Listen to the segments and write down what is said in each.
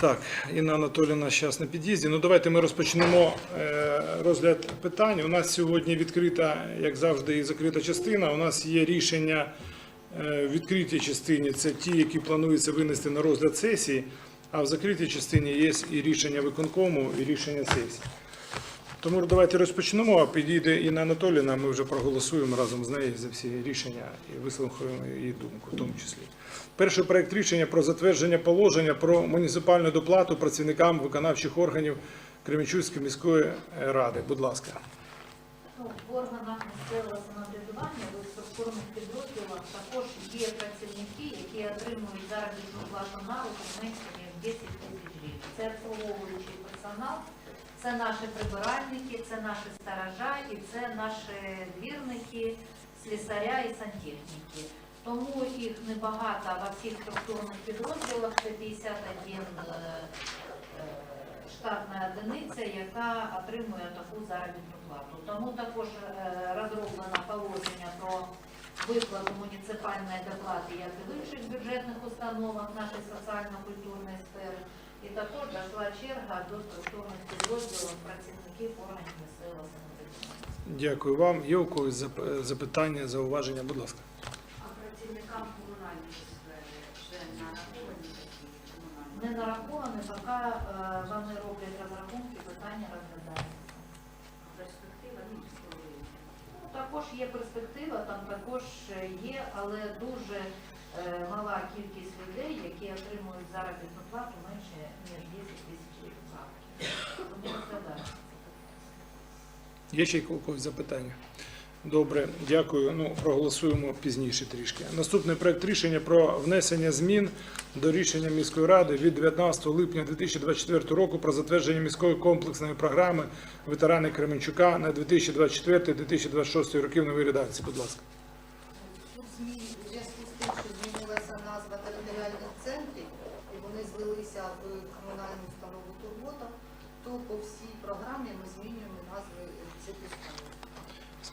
Так, Інна Анатоліна зараз на під'їзді. Ну давайте ми розпочнемо е, розгляд питань. У нас сьогодні відкрита, як завжди, і закрита частина. У нас є рішення е, в відкритій частині. Це ті, які планується винести на розгляд сесії. А в закритій частині є і рішення виконкому, і рішення сесії. Тому давайте розпочнемо, а підійде Інна Анатоліївна, ми вже проголосуємо разом з нею за всі рішення і вислухаємо її думку, в тому числі. Перший проект рішення про затвердження положення про муніципальну доплату працівникам виконавчих органів Кременчуцької міської ради. Будь ласка. В органах місцевого самоврядування в структурних підрозділах також є працівники, які отримують заробітну плату на руку менше ніж 10 тисяч гривень. Це обслуговуючий персонал, це наші прибиральники, це наші сторожа і це наші двірники, слісаря і сантехніки. Тому їх небагато во всіх структурних підрозділах, це 51 е, е, штатна одиниця, яка отримує таку заробітну плату. Тому також е, розроблено положення про виплату муніципальної доплати як і в інших бюджетних установах нашої соціально-культурної сфери. І також дійшла черга до структурних підрозділів працівників органів місцевого самоврядування. Дякую вам. Є у когось зап- запитання, зауваження? Будь ласка. А працівникам комунальної сфери вже нараховані такі комунальні? Не нараховані, поки е, вони роблять розрахунки, питання розглядаються. Перспектива ну, коли Ну, Також є перспектива, там також є, але дуже е, мала кількість людей, які отримують заробітну плату менше ніж 10 тисяч гривень. Тому розглядається. Є ще у когось запитання? Добре, дякую. Ну, проголосуємо пізніше трішки. Наступний проект рішення про внесення змін до рішення міської ради від 19 липня 2024 року про затвердження міської комплексної програми ветерани Кременчука на 2024-2026 роки в новій редакції. Будь ласка. Тут змін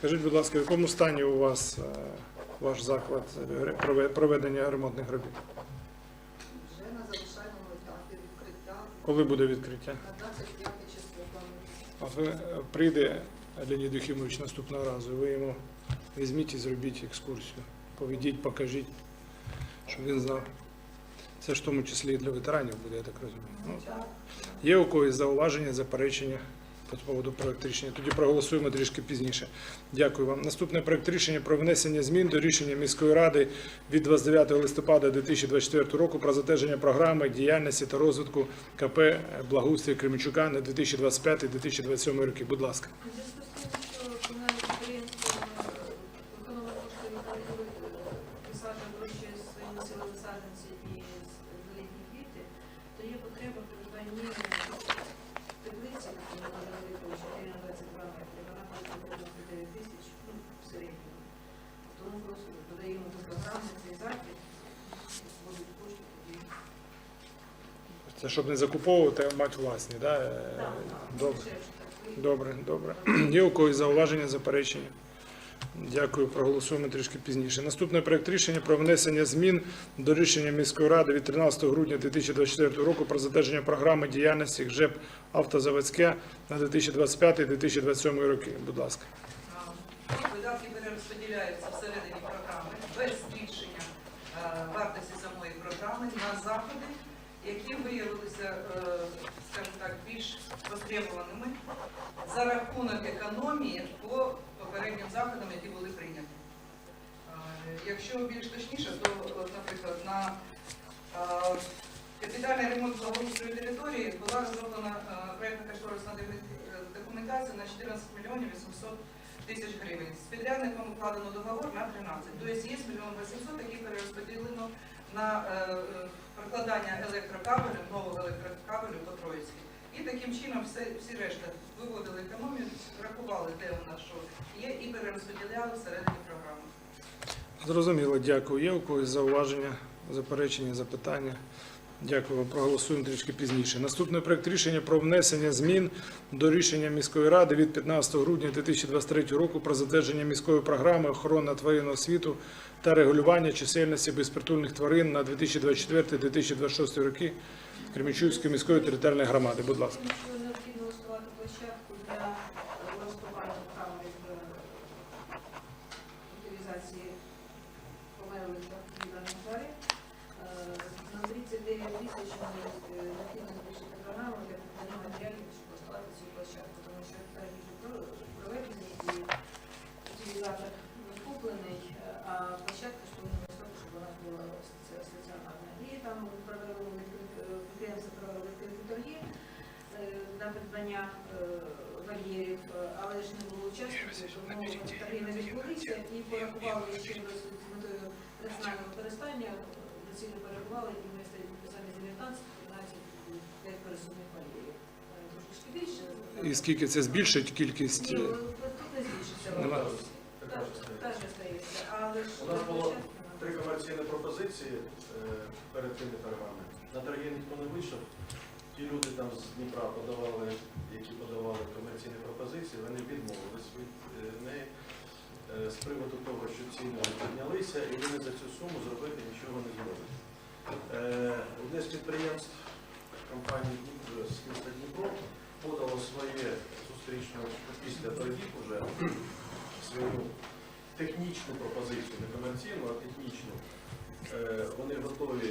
Скажіть, будь ласка, в якому стані у вас е, ваш заклад проведення ремонтних робіт? Вже на завершальному етапі відкриття Коли буде відкриття? на 25 число. От ви е, прийде Леонід Юхимович наступного разу, ви йому візьміть і зробіть екскурсію. Поведіть, покажіть, щоб він знав. Це ж в тому числі і для ветеранів буде, я так розумію. Ну, є у когось зауваження, заперечення по поводу проекту рішення? Тоді проголосуємо трішки пізніше. Дякую вам. Наступний проект рішення про внесення змін до рішення міської ради від 29 листопада 2024 року про затвердження програми діяльності та розвитку КП Благоустрій Кременчука на 2025-2027 роки. Будь ласка. Це щоб не закуповувати, а мати власні. Да? Так. Добре. Добре, добре. Є у когось зауваження, заперечення? Дякую, проголосуємо трішки пізніше. Наступний проект рішення про внесення змін до рішення міської ради від 13 грудня 2024 року про затвердження програми діяльності ЖЕП «Автозаводське» на 2025-2027 роки. Будь ласка. Видатки перерозподіляються без збільшення е, вартості самої програми на заходи, які виявилися, е, скажімо так, більш востребованими за рахунок економії по попереднім заходам, які були прийняті. Е, Якщо більш точніше, то, наприклад, на капітальний ремонт благоустрою території була розроблена е, проєктно-кошторисна документація на 14 мільйонів 800 тисяч гривень. З підрядником укладено договор на 13. Тобто є 800, які перерозподілено на е, е, прокладання електрокабелю, нового електрокабелю по Троїцькій. І таким чином всі решта виводили економію, рахували, де нас що є, і перерозподіляли всередині програми. Зрозуміло, дякую. Є у когось зауваження, заперечення, запитання? Дякую. Проголосуємо трішки пізніше. Наступний проект рішення про внесення змін до рішення міської ради від 15 грудня 2023 року про затвердження міської програми охорони тваринного світу та регулювання чисельності безпритульних тварин на 2024-2026 роки Кременчуцької міської територіальної громади. Будь ласка. Утилізатор не куплений, е, а площадка ж повинна влаштувати, щоб вона була стаці- стаціонарна. І там е, підприємство провели відкриті торги е, на придбання е, вольєрів, е, але ж не було учасників, тому торги не відбулися і порахували ще з метою раціонального використання, е, доцільно порахували і ми стоїть замість 19, 13, 5 пересувних. Е, більше. І скільки це збільшить кількість? Ні, е, тут не збільшиться. Теж але ж У нас було три комерційні пропозиції е, перед цими торгами. На торги ніхто не вийшов. Ті люди там з Дніпра подавали, які подавали комерційні пропозиції, вони відмовились від е, неї е, з приводу того, що ціни піднялися, і вони за цю суму зробити нічого не зможуть. Одне з підприємств компанії Дніпро з міста Дніпро подало своє зустрічне після торгів уже свою технічну пропозицію, не комерційну, а технічну. Е, Вони готові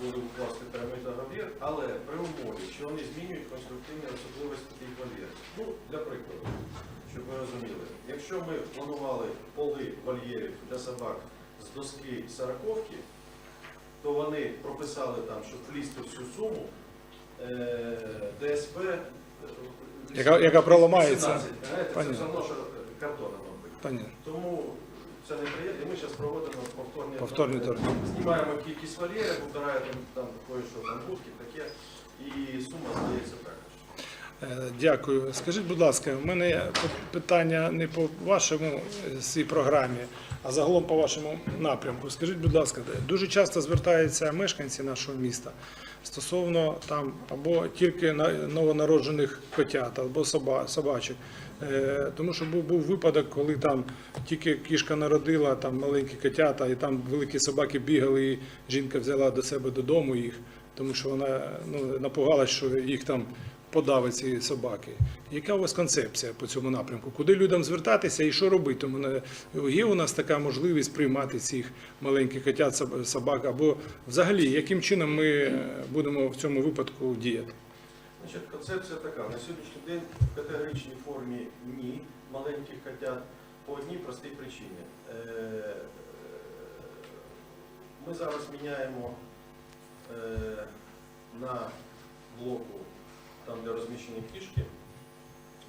були укласти прямий договір, але при умові, що вони змінюють конструктивні особливості тих вольєрів. Ну, для прикладу, щоб ви розуміли, якщо ми планували поли вольєрів для собак з доски сороковки, то вони прописали там, щоб влізти в цю суму, е, ДСП, е, Яка- яка проламається. 18, Це все одно, що картоном Пані, Тому це не приємно. Ми зараз проводимо повторні, Повторні торги. Знімаємо кількість вольєрів, вибираємо там кое-що там будки, таке, і сума здається також. е, дякую. Скажіть, будь ласка, в мене питання не по вашому е, цій програмі, а загалом по вашому напрямку. Скажіть, будь ласка, дуже часто звертаються мешканці нашого міста стосовно там або тільки новонароджених котят, або собачок. Е, Тому що був, був випадок, коли там тільки кішка народила там маленькі котята, і там великі собаки бігали, і жінка взяла до себе додому їх, тому що вона ну, напугалась, що їх там подавить ці собаки. Яка у вас концепція по цьому напрямку? Куди людям звертатися і що робити? Тому є у нас така можливість приймати цих маленьких котят, собак, або взагалі, яким чином ми будемо в цьому випадку діяти? Значить, концепція така. На сьогоднішній день в категоричній формі ні маленьких котят по одній простій причині. Е, Ми зараз міняємо е, на блоку, там де розміщені кішки,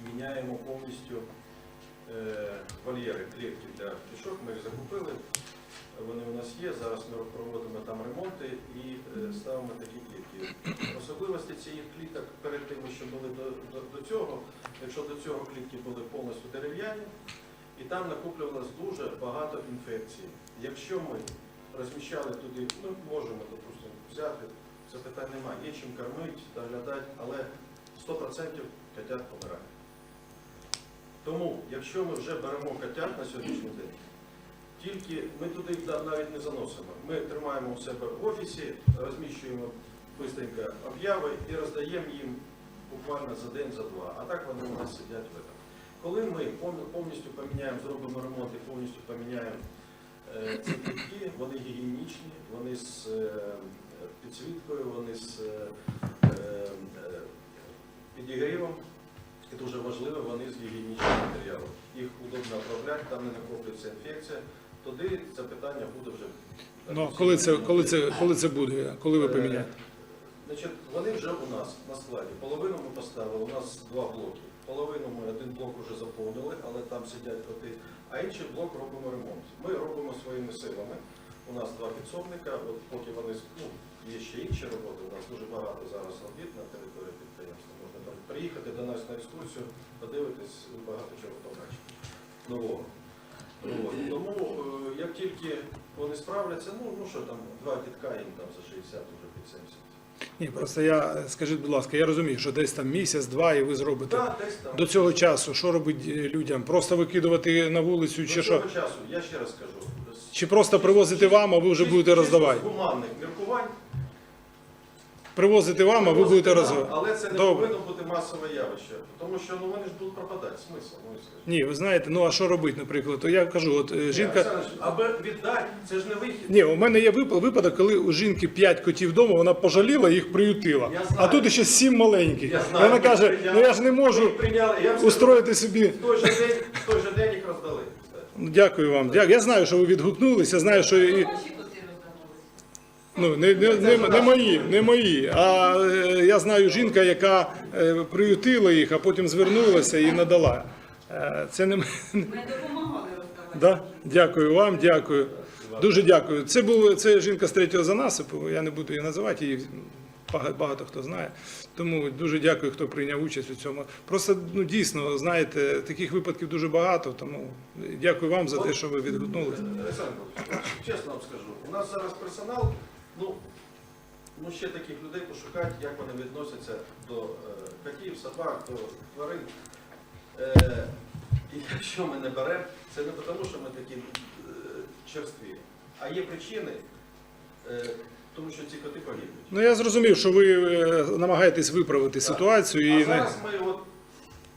міняємо повністю е, вольєри, клітки для кішок. Ми їх закупили. Вони у нас є. Зараз ми проводимо там ремонти і е, ставимо такі клітки. Особливості цих кліток перед тим, що були до, до, до цього, якщо до цього клітки були повністю дерев'яні, і там накоплювалось дуже багато інфекцій. Якщо ми розміщали туди, ну можемо, допустимо, взяти, це питань немає, є чим кормити, доглядати, але 100% котят помирає. Тому, якщо ми вже беремо котят на сьогоднішній день, тільки ми туди навіть не заносимо. Ми тримаємо у себе в офісі, розміщуємо швидко обяви і роздаємо їм буквально за день, за два. А так вони у нас сидять в этом. Коли ми повністю поміняємо, зробимо ремонт і повністю поміняємо е, ці клітки, вони гігієнічні, вони з е, підсвіткою, вони з е, підігрівом. І дуже важливо, вони з гігієнічним матеріалом. Їх удобно обробляти, там не накоплюється інфекція. Туди це питання буде вже. Ну, коли це, коли це, коли це буде? Коли ви поміняєте? Е, Значить, вони вже у нас на складі. Половину ми поставили, у нас два блоки. Половину ми один блок вже заповнили, але там сидять коти, а інший блок робимо ремонт. Ми робимо своїми силами. У нас два підсобника, от поки вони ну, є ще інші роботи, у нас дуже багато зараз робіт на території підприємства. Можна там приїхати до нас на екскурсію, подивитись, ви багато чого побачите. Нового. От. Тому е, як тільки вони справляться, ну, ну що там, два дітка їм там за 60, вже під 70. Ні, просто я скажіть, будь ласка, я розумію, що десь там місяць, два, і ви зробите. Так, десь там. До цього часу що робить е, людям? Просто викидувати на вулицю, До чи цього що? часу, я ще раз кажу. з- Чи просто привозити вам, а ви вже чисто- будете чисто роздавати? З гуманних міркувань привозити вам, а ви будете розвивати. Але це не Добре. повинно бути масове явище, тому що ну, вони ж будуть пропадати. Смисл? Ну. Ні, ви знаєте, ну а що робити, наприклад? То я кажу, от е, жінка. Олександр, аби віддати, це ж не вихід. Ні, у мене є вип- випадок, коли у жінки 5 котів вдома, вона пожаліла, їх приютила. Я А тут ще 7 маленьких. Я знаю, Вона ви каже, прийняли. ну я ж не можу прийняли, я вам скажу, устроїти собі. В той же день, в той же день їх роздали. Ну, Дякую вам. Дя- Я знаю, що ви відгукнулися, знаю, що і. Розданули. Ну, не, не, не, не мої, не мої. А е, я знаю жінка, яка е, приютила їх, а потім звернулася і надала. Е, Це не м- Ми допомагали роздавати. да? Дякую вам, дякую. Дуже дякую. Це був це жінка з третього занасипу. Я не буду її називати, її багато, багато хто знає. Тому дуже дякую, хто прийняв участь у цьому. Просто ну дійсно, знаєте, таких випадків дуже багато. Тому дякую вам за те, що ви відгукнулися. Олександр, чесно вам скажу, у нас зараз персонал, ну, ну ще таких людей пошукати, як вони відносяться до е, котів, собак, до тварин. Е, і якщо ми не беремо, це не тому, що ми такі е, черстві, а є причини, е, тому що ці коти погибнуть. Ну я зрозумів, що ви е, намагаєтесь виправити ситуацію і А не зараз ми от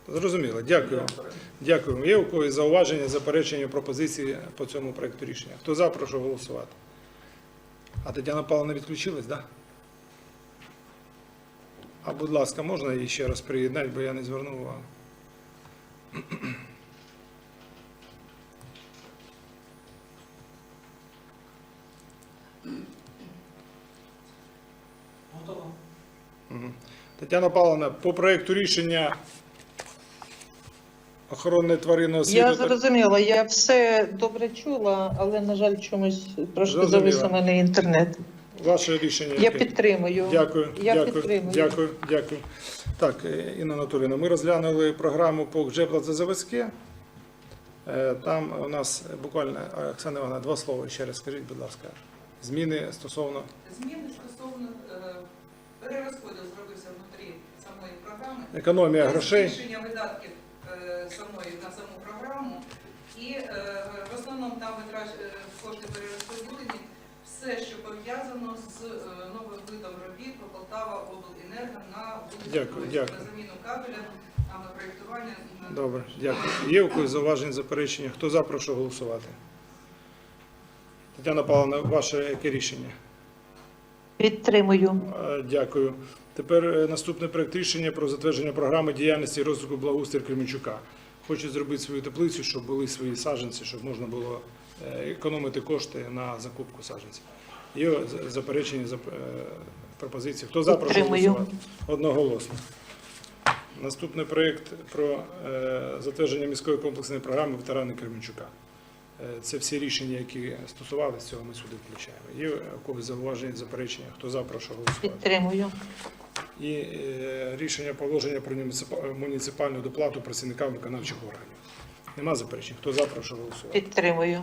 зрозуміло. Дякую. Дякую. Є у когось зауваження, заперечення, пропозиції по цьому проекту рішення? Хто за, прошу голосувати. А Тетяна Павловна відключилась, так? Да? А будь ласка, можна її ще раз приєднати, бо я не звернув увагу. Мгм. Тетяна Павловна, по проекту рішення охорони тваринного світу. Я зрозуміла, я все добре чула, але, на жаль, чомусь трошки завис у мене інтернет. Ваше рішення. Я яке? підтримую. Дякую, Я дякую, підтримую. дякую, дякую. Так, е, Інна Анатолійовна, ми розглянули програму по ГЖЕПЛА за заводське. Е, Там у нас буквально, е, Оксана Івановна, два слова ще раз скажіть, будь ласка. Зміни стосовно Зміни стосовно перерозподіл зробився внутрі самої програми. економія грошей. Збільшення видатків е, самої на саму програму. І е, в основному там витрач е, кошти перерозподілені. Все, що пов'язано з е, новим видом робіт по Полтава обленерго на вулиці Дякую, дякую. на заміну кабеля, а на проєктування. на- Добре, дякую. Є у когось зауважень, заперечення? Хто за, прошу голосувати. Тетяна Павловна, ваше яке рішення? Підтримую. Е, Дякую. Тепер е, наступний проект рішення про затвердження програми діяльності розвитку благоустрою Кременчука. Хочу зробити свою теплицю, щоб були свої саджанці, щоб можна було економити кошти на закупку саджанців. Є заперечення, зап- е, пропозиції. Хто за, прошу голосувати. Одноголосно. Наступний проект про е, затвердження міської комплексної програми ветерани Кременчука. Е, Це всі рішення, які стосувалися цього, ми сюди включаємо. Є у когось зауваження, заперечення? Хто за, прошу голосувати. Підтримую. І е, рішення положення про муніципальну доплату працівникам виконавчих органів. Нема заперечень? Хто за, прошу голосувати. Підтримую.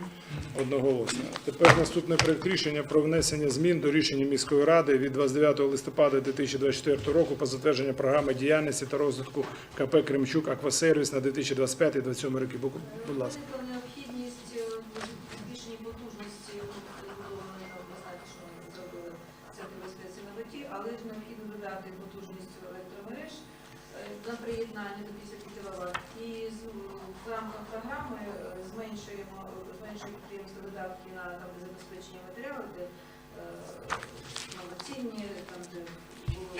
Одноголосно. Тепер наступний проект рішення про внесення змін до рішення міської ради від 29 листопада 2024 року по затвердженню програми діяльності та розвитку КП Кремчук Аквасервіс на 2025-2027 роки. Будь ласка. Необхідність е, в потужності побудованої там достатньо зробили центр безпеці на воді, але ж необхідно додати потужність електромереж е, на приєднання до 50 кВт. І з- в рамках програми е, зменшуємо зменшує підприємство видатки на там де забезпечення матеріалів, де новоцінні, там де було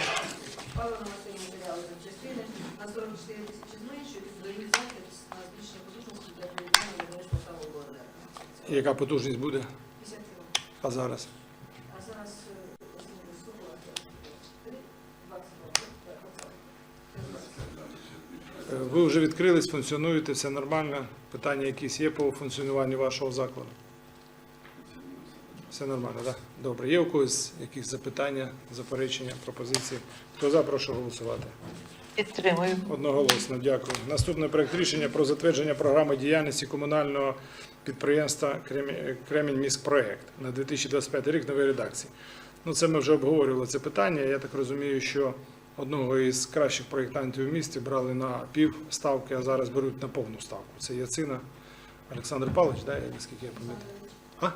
паливно-мастильні матеріали, запчастини на 44 тисячі зменшують, додають захід на збільшення потужності для приєднання до мереж Полтавого обленерго. Яка потужність буде? 50 км. А зараз? А зараз е, 3, 20 Е, Ви вже відкрились, функціонуєте, все нормально. Питання якісь є по функціонуванню вашого закладу? Все нормально, так? Добре. Є у когось якісь запитання, заперечення, пропозиції? Хто за, прошу голосувати. Підтримую. Одноголосно, дякую. Наступний проект рішення про затвердження програми діяльності комунального підприємства «Кремінь- Кремінь міськпроект на 2025 рік нової редакції. Ну, це ми вже обговорювали це питання. Я так розумію, що одного із кращих проєктантів у місті брали на пів ставки, а зараз беруть на повну ставку. Це Яцина Олександр Павлович, да, наскільки я пам'ятаю. А?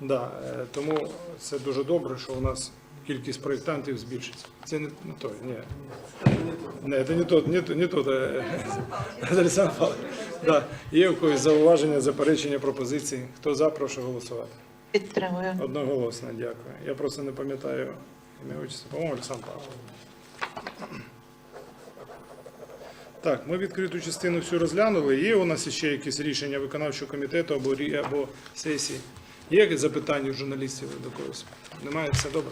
Да, е, тому це дуже добре, що у нас кількість проєктантів збільшиться. Це не, не то, ні. Не, це не то, не, то- не то. Олександр Павлович. Да. Є у когось зауваження, заперечення, пропозиції? Хто за, прошу голосувати. Підтримую. Одноголосно, дякую. Я просто не пам'ятаю ім'я отчество. По-моєму, Олександр Павлович. Так, ми відкриту частину всю розглянули. Є у нас ще якісь рішення виконавчого комітету або, або сесії? Є якісь запитання у журналістів до когось? Немає? Все добре?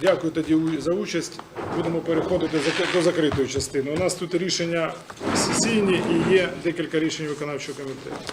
Дякую тоді за участь. Будемо переходити до закритої частини. У нас тут рішення сесійні і є декілька рішень виконавчого комітету.